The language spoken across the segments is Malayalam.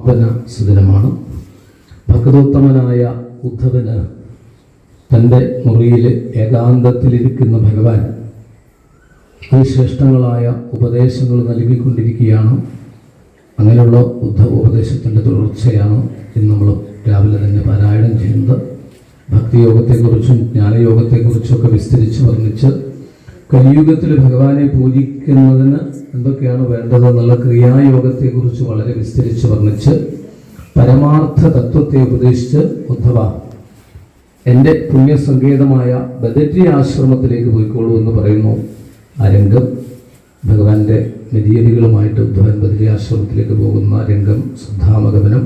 പാവന സുദിനമാണ്. ഭക്തോത്തമനായ ഉദ്ധവന് തന്റെ മുറിയിൽ ഏകാന്തത്തിലിരിക്കുന്ന ഭഗവാൻ അതിശ്രേഷ്ഠങ്ങളായ ഉപദേശങ്ങൾ നൽകിക്കൊണ്ടിരിക്കുകയാണ്. അങ്ങനെയുള്ള ഉദ്ധവ ഉപദേശത്തിന്റെ തുടർച്ചയാണ് ഇന്ന് നമ്മൾ രാവിലെ തന്നെ പാരായണം ചെയ്യുന്നത്. ഭക്തിയോഗത്തെക്കുറിച്ചും ജ്ഞാനയോഗത്തെക്കുറിച്ചും ഒക്കെ വിസ്തരിച്ച് വർണിച്ച് കലിയുഗത്തിൽ ഭഗവാനെ പൂജിക്കുന്നതിന് എന്തൊക്കെയാണ് വേണ്ടതെന്നുള്ള ക്രിയായോഗത്തെക്കുറിച്ച് വളരെ വിസ്തരിച്ച് വർണിച്ച് പരമാർത്ഥ തത്വത്തെ ഉപദേശിച്ച് ഉദ്ധവ എന്റെ പുണ്യസങ്കേതമായ ബദറ്റി ആശ്രമത്തിലേക്ക് പോയിക്കോളൂ എന്ന് പറയുന്നു ആ രംഗം. ഭഗവാന്റെ നിധിയതികളുമായിട്ട് ഉദ്ധവൻ ബദരി ആശ്രമത്തിലേക്ക് പോകുന്ന രംഗം ശ്രദ്ധാമഗമനം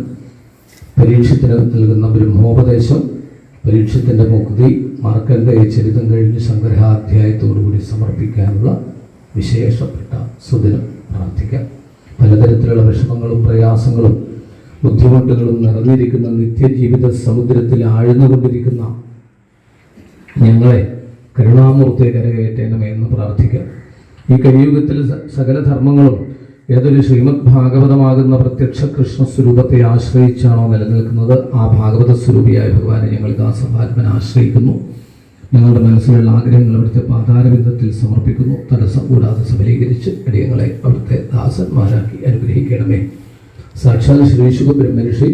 പരീക്ഷത്തിന് നൽകുന്ന ബ്രഹ്മോപദേശം പരീക്ഷത്തിന്റെ മുക്തി മാർക്കണ്ഡേയ ചരിതം കഴിഞ്ഞ് സംഗ്രഹാധ്യായത്തോടുകൂടി സമർപ്പിക്കാനുള്ള വിശേഷപ്പെട്ട സുദിനം പ്രാർത്ഥിക്കാം. പലതരത്തിലുള്ള വിഷമങ്ങളും പ്രയാസങ്ങളും ബുദ്ധിമുട്ടുകളും നിറഞ്ഞിരിക്കുന്ന നിത്യജീവിത സമുദ്രത്തിൽ ആഴ്ന്നുകൊണ്ടിരിക്കുന്ന ഞങ്ങളെ കരുണാമൂർത്തിയെ കരകയറ്റേണമേ എന്ന് പ്രാർത്ഥിക്കാം. ഈ കലിയുഗത്തിൽ സകല ധർമ്മങ്ങളും ഏതൊരു ശ്രീമദ് ഭാഗവതമാകുന്ന പ്രത്യക്ഷ കൃഷ്ണ സ്വരൂപത്തെ ആശ്രയിച്ചാണോ നിലനിൽക്കുന്നത്? ആ ഭാഗവത സ്വരൂപിയായ ഭഗവാനെ ഞങ്ങൾ ദാസഭാത്മനെ ആശ്രയിക്കുന്നു. ഞങ്ങളുടെ മനസ്സിലുള്ള ആഗ്രഹങ്ങൾ അവിടുത്തെ പാതാരബിന്ദത്തിൽ സമർപ്പിക്കുന്നു. തടസ്സം കൂടാതെ സഫലീകരിച്ച് അടിയങ്ങളെ അവിടുത്തെ ദാസന്മാരാക്കി അനുഗ്രഹിക്കണമേ. സാക്ഷാൽ ശ്രീശുഖ ബ്രഹ്മഋഷി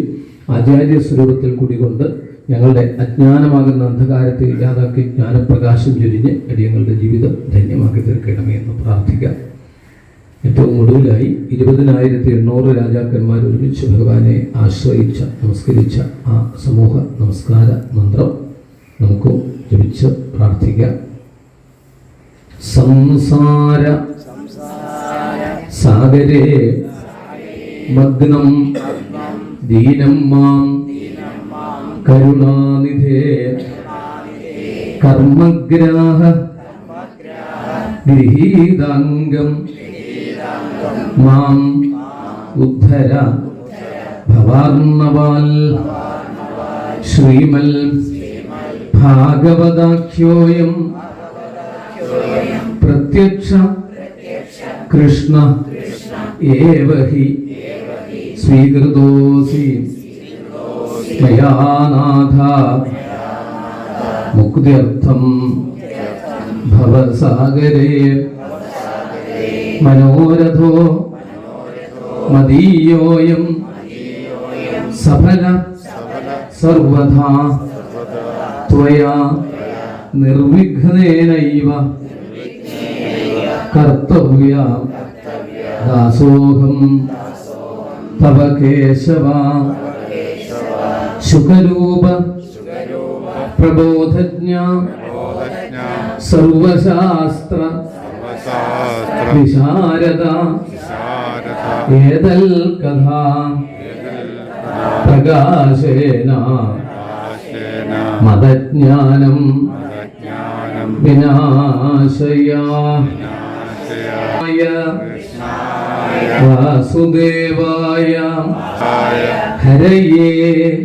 ആചാര്യ സ്വരൂപത്തിൽ കൂടികൊണ്ട് ഞങ്ങളുടെ അജ്ഞാനമാകുന്ന അന്ധകാരത്തെ ഇല്ലാതാക്കി ജ്ഞാനപ്രകാശം ചൊരിഞ്ഞ് അടിയങ്ങളുടെ ജീവിതം ധന്യമാക്കി തീർക്കണമേ എന്ന് പ്രാർത്ഥിക്കാം. ഏറ്റവും ഒടുവിലായി ഇരുപതിനായിരത്തി എണ്ണൂറ് രാജാക്കന്മാർ ഒരുമിച്ച് ഭഗവാനെ ആശ്രയിച്ച നമസ്കരിച്ച ആ സമൂഹ നമസ്കാര മന്ത്രം നമുക്കും ജപിച്ച് പ്രാർത്ഥിക്കാം. സംസാര സാഗരേ മഗ്നം ദീനം മാം കരുണാനിധേ കർമ്മഗ്രാഹ ഗൃഹീതാംഗം മാം ഉദ്ധര ഭവാർണവാൽ ശ്രീമൽ ഭാഗവതാഖ്യോയം പ്രത്യക്ഷ കൃഷ്ണ ഏവ ഹി സ്വീകൃതോസി മയാ നാഥ മുക്തിയർത്ഥം ഭവസാഗരേ മനോരഥോ മദീയോയം സഫല സർവഥാ ത്വയാ നിർവിഘ്നേനൈവ. കർത്തവ്യ. ദാസോഹം. തവ കേശവ. ശുഖരൂപ. പ്രബോധജ്ഞ. സർവശാസ്ത്ര. വിശാരദ. ഏതൽ കഥ പ്രകാശേന. മതജ്ഞാനം വിനാശയാ. വാസുദേവായ. ഹരയേ.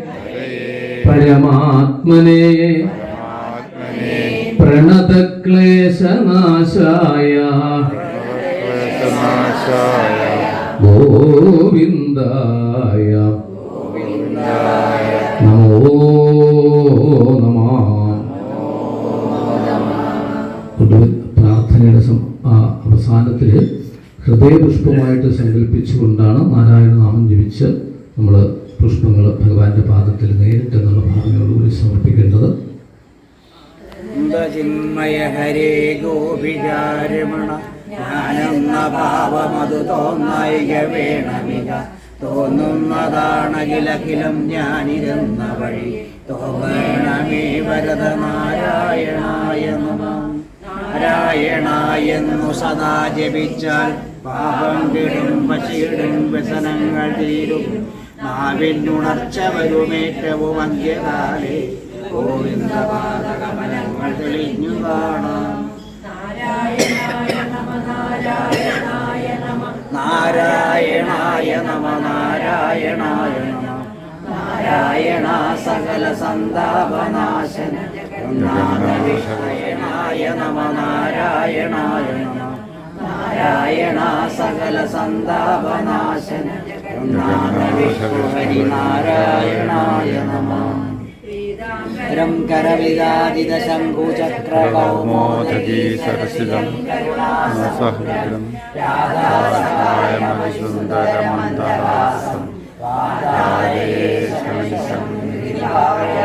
പരമാത്മനെ. പ്രണതക്ലേശനാശായ. ഗോവിന്ദായ. നമോ നമ ഹൃദയപുഷ്പമായിട്ട് സങ്കല്പിച്ചുകൊണ്ടാണ് നാരായണ നാമം ജപിച്ച് നമ്മൾ പുഷ്പങ്ങൾ ഭഗവാന്റെ പാദത്തിൽ നേരിട്ട് എന്നുള്ള ഭാവനയോടുകൂടി സമർപ്പിക്കേണ്ടത്. ചിന്മയ ഹരേ ഗോപിചാരമണ ഞാനെന്ന ഭാവമതു തോന്നായിക വേണമിക. തോന്നുന്നതാണകിലഖിലം ഞാനിരുന്ന വഴി. തോന്നണമേ വരദ നാരായണായ നമ. നാരായണായെന്നു സദാ ജപിച്ചാൽ പാപം കേടും പശിയിടും വ്യസനങ്ങൾ തീരും. നാവിനുണർച്ച വരുമേറ്റവും അന്ത്യകാലേ. ഗോവിന്ദപാദകമലങ്ങൾ തെളിഞ്ഞു കാണാം. നാരായണായ നമ നാരായണായ നമ. നാരായണ സകല സന്താപനാശന നാരായണായ നമ നാരായണായ നമ. നാരായണ സകല സന്താപനാശന. ഹരിനാരായണായ നമ ം. കരവിദാതിത ശംഭുചക്രകൗമോദീ സരസിതം സഹൃദം രാധാസായമസുന്ദരമന്ദഹാസം പാദായേ ശ്രീ സംഗീതായ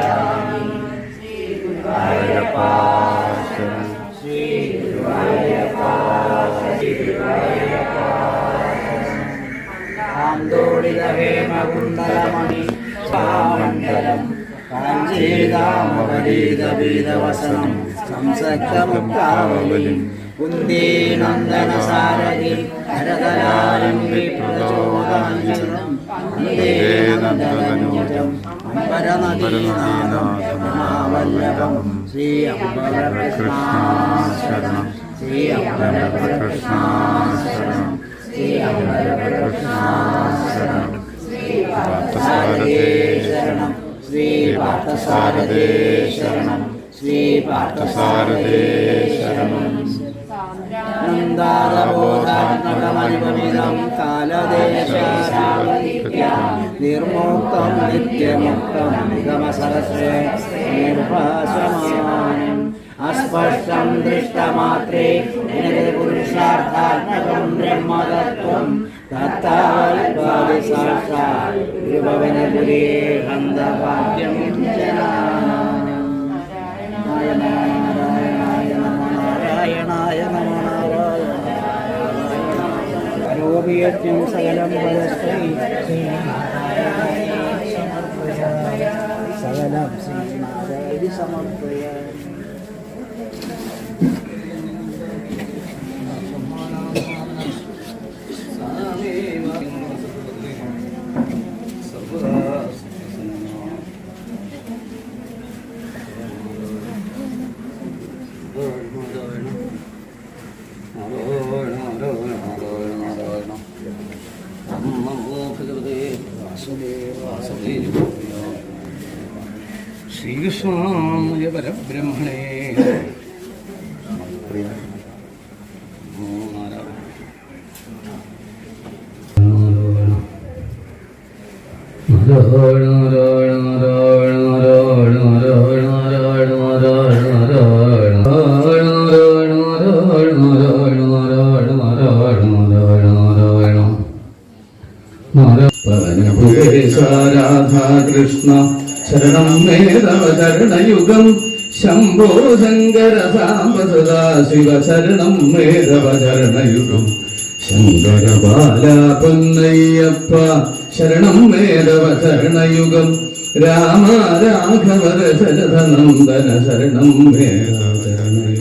ശ്രീ ഗുരുവായൂരപ്പ ആന്തോളിതഹേമകുണ്ടലമണി സാമണ്ഡലം കാഞ്ചീതാമപരീതപീതവസനം സംസക്തമുക്താവലിം കുന്ദീനന്ദന സാരഥി ഹരതലാലംബി പ്രചോദാഞ്ജലം വന്ദേ നന്ദനൂജം അംബരകൃഷ്ണാശരണം ശ്രീ അംബരകൃഷ്ണാശരണം ശ്രീ അംബരകൃഷ്ണാശരണം പാർത്ഥസാരഥേ ശരണം. ശ്രീ പാർത്ഥസാരഥേ ശരണം. ശ്രീ പാർത്ഥസാരഥേ ശരണം കാലദേശാരാമനിത്യം. നിർമുക്തം നിത്യമുക്തം നിഗമസഹസ്രേ നിർഭാസമാനം അസ്പഷ്ടം ദൃഷ്ടമാത്രേ. പുരുഷാർത്ഥാത്മകം ബ്രഹ്മതത്വം. ഭവനപുരേ ഹന്തഭാഗ്യം നാരായണായ നമ നാരായണ രോഗീയജ്ഞം സകലം പരസ്പരി സകലം ശ്രീ നാരായണ സമർപ്പയ ശ്രീകൃഷ്ണായ പരബ്രഹ്മണേ വെങ്കടേശ രാധാകൃഷ്ണ ശരണം മേധവചരണയുഗം. ശംഭോ ശങ്കര സാംബസദാ ശിവ ശരണം മേധവചരണയുഗം. ശങ്കര ബാല പൊന്നയ്യപ്പ ശരണം മേധവചരണയുഗം. രാമ രാഘവ ശരധനന്ദന ശരണം മേധവ